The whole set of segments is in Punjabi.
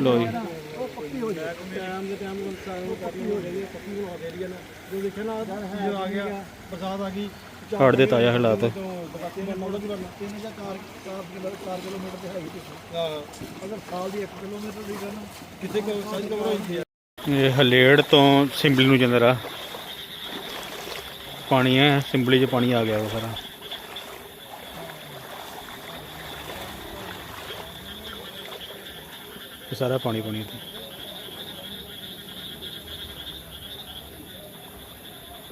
ਲੋ ਜੀ। ਉਹ ਪੱਕੀ ਹੋ ਜਾਏ ਟਾਈਮ ਦੇ ਟਾਈਮ ਅਨੁਸਾਰ ਉਹ ਪੱਕੀ ਹੋ ਜਾਏਗੀ ਪੱਕੀ ਹੋ ਜਾਏਗੀ ਨਾ ਜੋ ਦੇਖਿਆ ਨਾ ਜੋ ਆ ਗਿਆ ਬਰਸਾਤ ਆ ਗਈ ਹੜ ਦੇ ਤਾਜ਼ਾ ਹਾਲਾਤ। ਤੋਂ ਬਤਾਤੀ ਮੈਂ ਮੋੜਾ ਦੀ ਬਣਨਾ ਤਿੰਨ ਜਾਂ 4 4 ਕਿਲੋਮੀਟਰ ਤੇ ਹੈਗੀ ਤੁਸੀਂ ਹਾਂ। ਅਗਰ ਸਾਲ ਦੀ 1 ਕਿਲੋਮੀਟਰ ਦੀ ਕਰਨਾ ਕਿਤੇ ਕੋ ਸਾਈਜ਼ ਕਵਰ ਹੋਈ ਹੈ ਇਹ ਹਲੇੜ ਤੋਂ ਸਿੰਬਲੀ ਨੂੰ ਜਾਂਦਾ ਰਾ ਪਾਣੀ ਹੈ ਸਿੰਬਲੀ 'ਚ ਪਾਣੀ ਆ ਗਿਆ ਵਾ ਸਾਰਾ। ਇਹ ਸਾਰਾ ਪਾਣੀ ਪਾਣੀ ਇੱਥੇ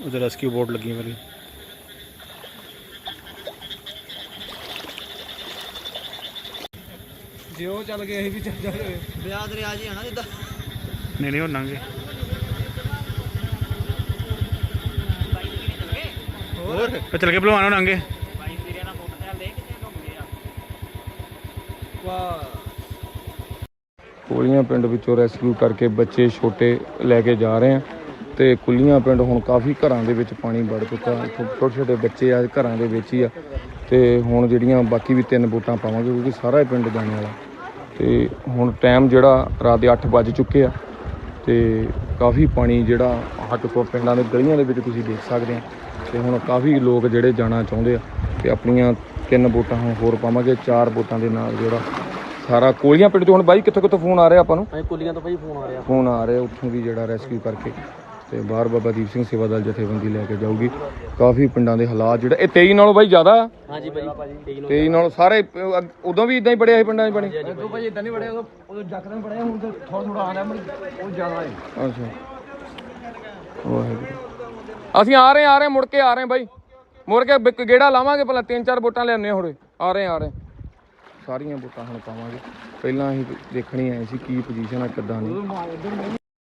ਉਧਰ ਰੈਸਕਿਊ ਬੋਟ ਲੱਗੀ ਮੇਰੀ ਜੇ ਉਹ ਚੱਲ ਗਏ ਅਸੀਂ ਵੀ ਚੱਲ ਜਾਗੇ ਬਿਆਦ ਦਰਿਆ ਜੀ ਆਣਾ ਜਿੱਦਾਂ। ਨਹੀਂ ਨਹੀਂ ਹੋਣਾਂਗੇ ਹੋਰ? ਤੇ ਚਲ ਕੇ ਭਲਵਾਨ ਹੋਣਾਂਗੇ ਵਾਹ। ਕੋਲੀਆਂ ਪਿੰਡ ਵਿੱਚੋਂ ਰੈਸਕਿਊ ਕਰਕੇ ਬੱਚੇ ਛੋਟੇ ਲੈ ਕੇ ਜਾ ਰਹੇ ਆ ਤੇ ਕੁੱਲੀਆਂ ਪਿੰਡ ਹੁਣ ਕਾਫੀ ਘਰਾਂ ਦੇ ਵਿੱਚ ਪਾਣੀ ਵੜ ਚੁੱਕਾ ਛੋਟੇ ਛੋਟੇ ਬੱਚੇ ਆ, ਘਰਾਂ ਦੇ ਵਿੱਚ ਹੀ ਆ। ਤੇ ਹੁਣ ਜਿਹੜੀਆਂ ਬਾਕੀ ਵੀ ਤਿੰਨ ਬੋਟਾਂ ਪਾਵਾਂਗੇ, ਕਿਉਂਕਿ ਸਾਰਾ ਹੀ ਪਿੰਡ ਜਾਣੇ ਵਾਲਾ। ਤੇ ਹੁਣ ਟਾਈਮ ਜਿਹੜਾ ਰਾਤ ਦੇ 8 ਵੱਜ ਚੁੱਕੇ ਆ ਤੇ ਕਾਫੀ ਪਾਣੀ ਜਿਹੜਾ ਹੱਟ ਕੋ ਪਿੰਡਾਂ ਦੇ ਗਲੀਆਂ ਦੇ ਵਿੱਚ ਤੁਸੀਂ ਦੇਖ ਸਕਦੇ ਆ। ਤੇ ਹੁਣ ਕਾਫੀ ਲੋਕ ਜਿਹੜੇ ਜਾਣਾ ਚਾਹੁੰਦੇ ਆ ਤੇ ਆਪਣੀਆਂ ਤਿੰਨ ਬੋਟਾਂ ਹੁਣ ਹੋਰ ਪਾਵਾਂਗੇ, ਚਾਰ ਵੋਟਾਂ ਦੇ ਨਾਲ ਜਿਹੜਾ ਸਾਰਾ ਕੋਲੀਆਂ ਪਿੰਡ ਤੋਂ ਹੁਣ ਬਾਈ ਕਿੱਥੋਂ ਕਿੱਥੋਂ ਫੋਨ ਆ ਰਿਹਾ ਆਪਾਂ ਨੂੰ? ਅਸੀਂ ਕੁੱਲੀਆਂ ਤੋਂ ਭਾਈ ਫੋਨ ਆ ਰਿਹਾ। ਫੋਨ ਆ ਰਿਹਾ ਉੱਥੋਂ ਵੀ ਜਿਹੜਾ ਰੈਸਕਿਊ ਕਰਕੇ ਤੇ ਬਾਹਰ ਬਾਬਾ ਦੀਪ ਸਿੰਘ ਸੇਵਾ ਦਲ ਜਥੇਬੰਦੀ ਲੈ ਕੇ ਜਾਊਗੀ। ਕਾਫੀ ਪਿੰਡਾਂ ਦੇ ਹਾਲਾਤ ਜਿਹੜਾ ਇਹ 23 ਨਾਲੋਂ ਬਾਈ ਜ਼ਿਆਦਾ? ਹਾਂਜੀ ਭਾਈ ਠੀਕ 23 ਨਾਲੋਂ ਸਾਰੇ ਉਦੋਂ ਵੀ ਇਦਾਂ ਹੀ ਬੜਿਆ ਸੀ ਪਿੰਡਾਂ 'ਚ ਬਣੇ? ਤੋਂ ਭਾਈ। ਇਦਾਂ ਨਹੀਂ ਬੜਿਆ ਉਦੋਂ ਉਦੋਂ ਜੱਕਦਮ ਬੜਿਆ ਹੁਣ ਤੇ ਥੋੜਾ ਥੋੜਾ ਆ ਰਿਹਾ ਉਹ ਜ਼ਿਆਦਾ ਹੈ। ਅੱਛਾ। ਵਾਹਿਗੁਰੂ। ਅਸੀਂ ਆ ਰਹੇ ਆ ਰਹੇ ਮੁੜ ਕੇ ਆ ਰਹੇ ਬਾਈ। ਮੁੜ ਕੇ ਗੇੜਾ ਲਾਵਾਂਗੇ ਪਹਿਲਾਂ ਤਿੰਨ ਚਾਰ ਵੋਟਾਂ ਲਿਆਉਂਦੇ ਹੋਰੇ ਆ ਰਹੇ ਆ ਰਹੇ ਸਾਰੀਆਂ ਵੋਟਾਂ ਹੁਣ ਪਾਵਾਂਗੇ। ਪਹਿਲਾਂ ਅਸੀਂ ਦੇਖਣੀ ਆਏ ਸੀ ਕੀ ਪੋਜੀਸ਼ਨ ਆ ਕਿੱਦਾਂ ਦੀ।